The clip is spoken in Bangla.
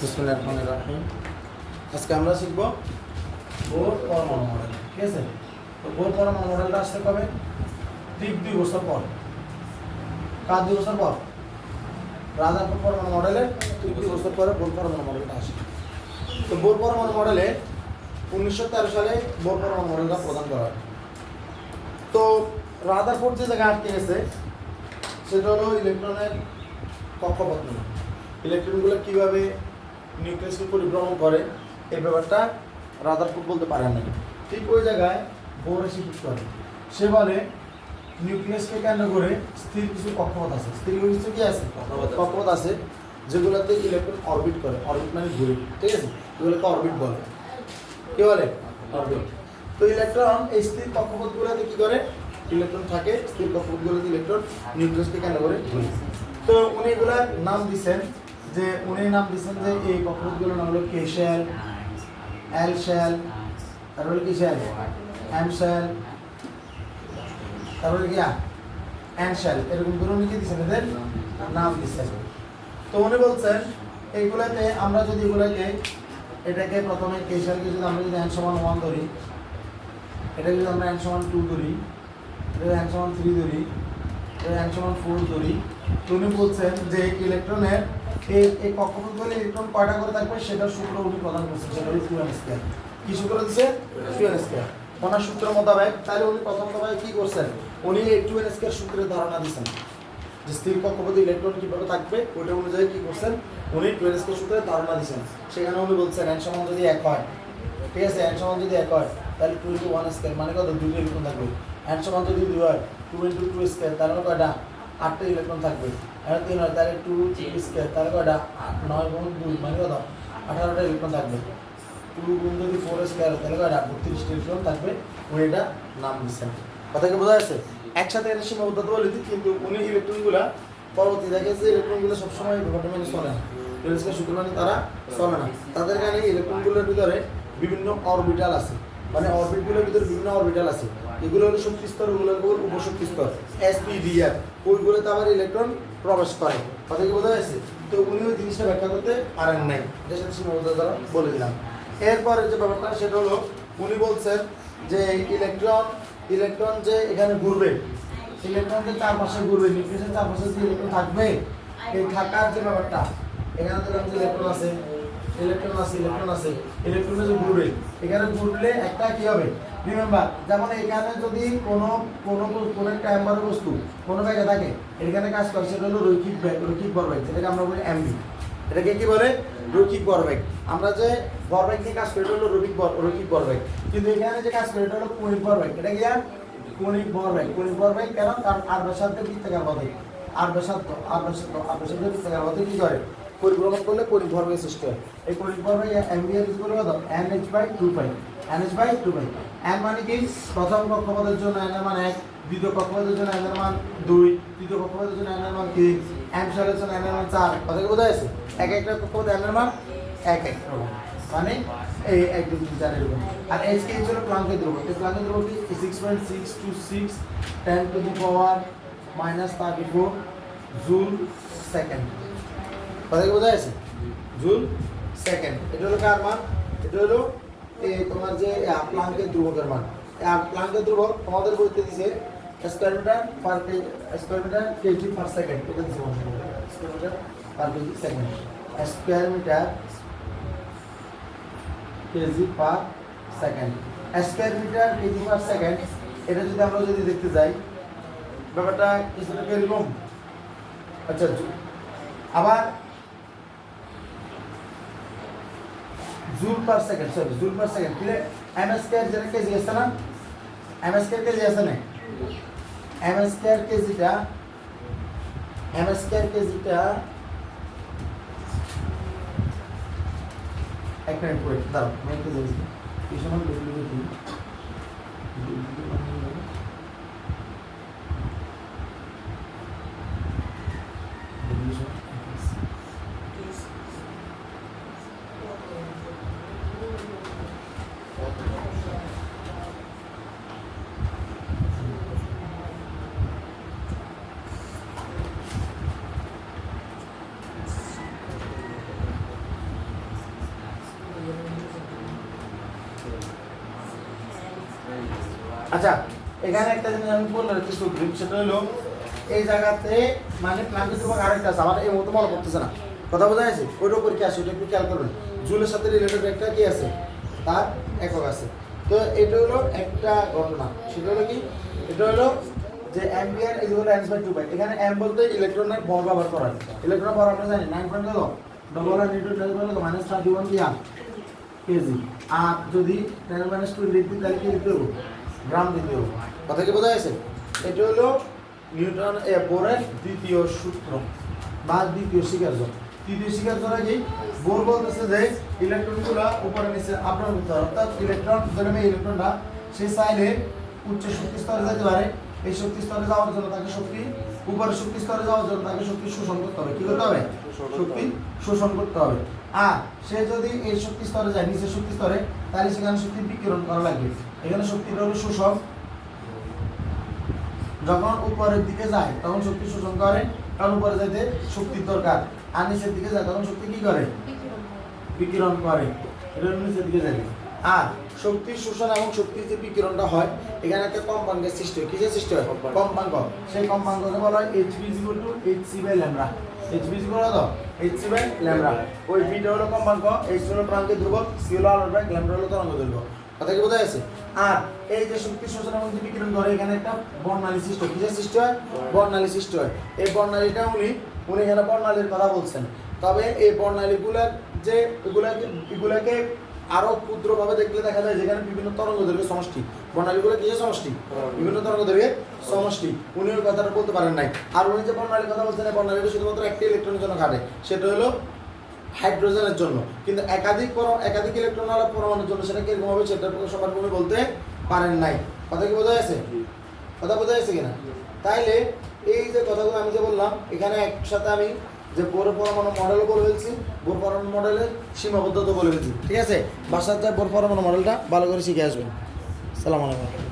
বিসমুল্লাহ রহমান রাহিম। আজকে আমরা শিখব বোর পরমাণু মডেল, ঠিক আছে? তো বোর পরমাণু মডেলটা আসতে কবে? ঠিক দুই বছর পর। কার দুই বছর পর? রাজারপুর পরমাণু মডেলের ঠিক দুই বছর পরে বোর পরমাণু মডেলটা আসে। তো বোর পরমাণু মডেলে উনিশশো তেরো সালে বোর পরমাণু মডেলটা প্রদান করা হয়। তো রাদারফোর্ড যে জায়গায় আটকে গেছে, সেটা হলো ইলেকট্রনের কক্ষপথ ইলেকট্রনগুলো কীভাবে নিউক্লিয়াসকে পরিভ্রমণ করে। এই ব্যাপারটা রাদারফোর্ড বলতে পারে না ঠিক ওই জায়গায় বোর এসে ঠিক করে। সে বলে নিউক্লিয়াসকে কেন্দ্র করে স্থির কিছু কক্ষপথ আছে। স্থির কিছু কি আছে? কক্ষপথ আছে। যেগুলোতে ইলেকট্রন অরবিট করে। অরবিট মানে ঘুরে ঠিক আছে? এগুলোকে অরবিট বলে। কি বলে? অরবিট তো ইলেকট্রন এই স্থির কক্ষপথগুলোতে কি করে? ইলেকট্রন থাকে স্থির কক্ষপথগুলোতে ইলেকট্রন নিউক্লিয়াসকে কেন্দ্র করে ঘুরে। তো উনি এগুলার নাম দিছেন যে উনি নাম দিচ্ছেন যে এই কক্ষপথগুলোর নাম হলো কে শেল এল শেল তারপরে কি শেল এম শেল তারপরে কি এন শেল এরকম করে কি দিছেন এদের নাম দিচ্ছেন তো উনি বলছেন এইগুলাতে আমরা যদি এগুলাকে, এটাকে প্রথমে কে শেলকে যদি আমরা যদি এন সমান ওয়ান ধরি, এটাকে যদি আমরা এন সমান টু ধরি এটা এন সমান থ্রি ধরি এটা এন সমান ফোর ধরি, তো উনি বলছেন যে ইলেকট্রনের এই এই কক্ষপথগুলো ইলেকট্রন কয়টা করে থাকবে সেটা সূত্র উনি প্রদান করছেন সেটা হলো টু এন কি সূত্র দিচ্ছে টু এন ওনার সূত্র মোতাবেক তাহলে উনি প্রথম দফায় কি করছেন? উনি এই টু এন স্কোয়ার সূত্রের ধারণা দিচ্ছেন যে স্থির কক্ষপথে ইলেকট্রন কীভাবে থাকবে ওইটা অনুযায়ী কি করছেন? উনি টু এন স্কোয়ার সূত্রের ধারণা দিচ্ছেন সেখানে উনি বলছেন এন সমান যদি এক হয়, ঠিক আছে? এন সমান যদি এক হয়, তাহলে টু ইন্টু ওয়ান স্কোয়ার মানে কত? দুটো ইলেকট্রন থাকবে। এন সমান যদি দুই হয় টু ইন্টু টু স্কোয়ার তাহলে কয়টা? আটটা ইলেকট্রন থাকবে। আর তিন হয়, তাহলে টু স্কোয়ার তাহলে কয়টা? নয় গুণ দুই মানে কত? আঠারোটা ইলেকট্রন থাকবে। টু গুণ যদি ফোর স্কোয়ার তাহলে কয়টা? বত্রিশটা ইলেকট্রন থাকবে। উনি এটা নাম দিচ্ছেন। কথা কি বোঝা যাচ্ছে? একসাথে এটা সীমাবদ্ধতা বলে কিন্তু উনি ইলেকট্রনগুলা পরবর্তী দেখে যে ইলেকট্রনগুলো সবসময় ঘটনা মানে চলে না। টেলিস্কোপ সূত্র মানে তারা চলে না। তাদের কারণে ইলেকট্রনগুলোর ভিতরে বিভিন্ন অরবিটাল আছে। মানে অরবিটগুলোর ভিতরে বিভিন্ন অরবিটাল আছে। এগুলো হলো শক্তি স্তর ওগুলো হলো উপশক্তি স্তর এসপিডিআর ওইগুলোতে আবার ইলেকট্রন প্রবেশ করে। কথা কি বোঝা যাচ্ছে? তো উনি ওই জিনিসটা ব্যাখ্যা করতে পারেন নাই। এটার সাথে সীমাবদ্ধতা দ্বারা বলে দিলাম। এরপরে যে ব্যাপারটা, সেটা হলো, উনি বলছেন যে ইলেকট্রন ইলেকট্রন যে এখানে ঘুরবে ইলেকট্রন যে চারপাশে ঘুরবে, নিউক্লিয়াসের চারপাশে যে ইলেকট্রন থাকবে, এই থাকার যে ব্যাপারটা, এখানে তো ইলেকট্রন আছে। ইলেকট্রন আছে ইলেকট্রন আছে। ইলেকট্রনে যে ঘুরবে এখানে ঘুরলে একটা কি হবে? রিমেম্বার যেমন এখানে যদি কোনো কোনো কোনো একটা অ্যাম্বার বস্তু কোনো জায়গায় থাকে, এখানে কাজ করে, সেটা হলো রৈখিক রৈখিক বরবেগ যেটাকে আমরা বলি এমবি এটাকে কি বলে? রৈখিক বরবেগ আমরা যে বরবেগ নিয়ে কাজ করি, এটা হলো রৈখিক রৈখিক বরবেগ কিন্তু এখানে যে কাজ করি, এটা হলো কৌণিক বরবেগ এটা কি আর? কৌণিক বরবেগ কৌণিক বরবেগ কেন? কারণ আর ব্যাসার্ধের বৃত্তাকার পথে। আর ব্যাসার্ধ আর ব্যাসার্ধ আর ব্যাসার্ধের বৃত্তাকার পথে কি করে? পরিভ্রমণ করলে ভরবেগ সৃষ্টি হয়। এই ভরবেগ এমবিআর ইজ বলে কত n h by two pi n h by two pi n মানে কি? প্রথম কক্ষপথের জন্য এন এর মান এক, দ্বিতীয় কক্ষপথের জন্য এন এর মান দুই, তৃতীয় কক্ষপথের জন্য এন এর মান তিন এম সালের জন্য এন এর মান চার। কথা কি বোঝা যাচ্ছে এক একটা কক্ষপথ এন এর মান এক এক রকম। মানে এই এক, দুই, তিন, চার এরকম। আর এইচ কে হলো প্লাঙ্কের ধ্রুবক এই প্লাঙ্কের ধ্রুবক কি six point six two six ten to the power minus thirty four joule second কথা কি বোঝা যাচ্ছে জুল সেকেন্ড এটা হলো কার মান? এটা হলো এই তোমার যে প্লাঙ্কের ধ্রুবকের মান। প্লাঙ্কের ধ্রুবক তোমাদের বলতে দিছে square metre per square metre K G per second এটা দিছে square metre per K G second square metre K G per second square metre K G per second এটা যদি আমরা যদি দেখতে যাই ব্যাপারটা কিছুটা এরকম। আচ্ছা। আবার joule per second sorry joule per second কিলে এম স্কয়ার যেটা কেজি আছে না? এম স্কয়ার কেজি আছে না? এম স্কয়ার কেজিটা এম স্কয়ার কেজিটা, এক মিনিট ওয়েট দাঁড়াও আমি একটু আচ্ছা এখানে একটা জিনিস আমি বললাম, একটু সুগ্রিম সেটা হলো এই জায়গাতে মানে প্লান্ট ধ্রুবক আরেকটা আছে, আমার এই মুহূর্তে মনে পড়তেছে না। কথা বোঝা যাচ্ছে ওইটার উপর কি আছে? ওটা একটু খেয়াল করবেন। জুলের সাথে রিলেটেড একটা কি আছে? তার একক আছে। তো এটা হলো একটা ঘটনা। সেটা হলো কি? এটা হলো যে অ্যাম্বিয়ার ইজ হলো এন বাই টু বাই এখানে এম বলতে ইলেকট্রনের ভর ব্যবহার করা ইলেকট্রনের ভর আমরা জানি nine point double R newton minus thirty one দিয়া। K G. আর যদি টেন মাইনাস টু লিখতে তাহলে কি লিখতে হবে? গ্রাম দিতে হবে। কথা কি বোঝা গেছে? এটা হলো নিউটন এ বোরের দ্বিতীয় সূত্র বা দ্বিতীয় স্বীকার্য তৃতীয় স্বীকার্যটা কি? বোর বলতেছে যে ইলেকট্রনগুলো উপরে নিচে আপনার করতে হবে। অর্থাৎ ইলেকট্রন ধরে ইলেকট্রনটা সে চাইলে উচ্চ শক্তি স্তরে যেতে পারে। এই শক্তি স্তরে যাওয়ার জন্য তাকে শক্তি উপরের শক্তি স্তরে যাওয়ার জন্য তাকে শক্তি শোষণ করতে হবে। কি করতে হবে? শক্তি শোষণ করতে হবে। আর সে যদি এই শক্তি স্তরে যায় নিচের শক্তি স্তরে তাহলে সেখানে শক্তি বিকিরণ করা লাগবে। এখানে শক্তিটা হলো শোষক যখন উপরের দিকে যায় তখন শক্তি শোষণ করে কারণ উপরে যাইতে শক্তির দরকার। আর নিচের দিকে যায় তখন শক্তি কি করে? বিকিরণ করে। এটা নিচের দিকে যাবে আর শক্তি শোষণ এবং শক্তির যে বিকিরণটা হয় এখানে একটা কম্পাঙ্কের সৃষ্টি হয়। কিসের সৃষ্টি হয়? কম্পাঙ্ক। সেই কম্পাঙ্ককে বলা হয় H B equal to H C by lambda H B equal কত? এইচ সি বাই ল্যামডা ওই বিটা হলো কম্পাঙ্ক এইচ হলো প্রান্তের ধ্রুবক সি হলো আলোর ব্যাগ ল্যামডা হলো তরঙ্গ দৈর্ঘ্য। কথা কি বোঝা যাচ্ছে আর এই যে শক্তি শোষণ এবং যে বিকিরণ ধরে এখানে একটা বর্ণালী সৃষ্টি হয়। কিসের সৃষ্টি হয়? বর্ণালী সৃষ্টি হয়। এই বর্ণালীটা উনি উনি এখানে বর্ণালীর কথা বলছেন। তবে এই বর্ণালীগুলার যে এগুলাকে এগুলাকে আরও ক্ষুদ্রভাবে দেখলে দেখা যায় যেখানে বিভিন্ন তরঙ্গ দৈর্ঘ্যের সমষ্টি। বর্ণালীগুলো কিসের সমষ্টি? বিভিন্ন তরঙ্গ দৈর্ঘ্যের সমষ্টি। উনি ওই কথাটা বলতে পারেন নাই। আর উনি যে বর্ণালীর কথা বলছেন বর্ণালীটা শুধুমাত্র একটি ইলেকট্রনের জন্য ঘাটে। সেটা হলো হাইড্রোজেনের জন্য। কিন্তু একাধিক পর- একাধিক ইলেকট্রন আলা পরমাণুর জন্য সেটা কীরকম হবে সেটা সবার কোনো বলতে পারেন নাই। কথা কি বোঝা যাচ্ছে কথা বোঝা যাচ্ছে কিনা? তাইলে এই যে কথাগুলো আমি যে বললাম এখানে একসাথে আমি যে বোর পরমাণু মডেল বলে ফেলছি, বোর পরমাণু মডেলের সীমাবদ্ধতা বলে ফেলছি। ঠিক আছে? বাসার যা বোর পরমাণু মডেলটা ভালো করে শিখে আসবেন। সালাম আলাইকুম।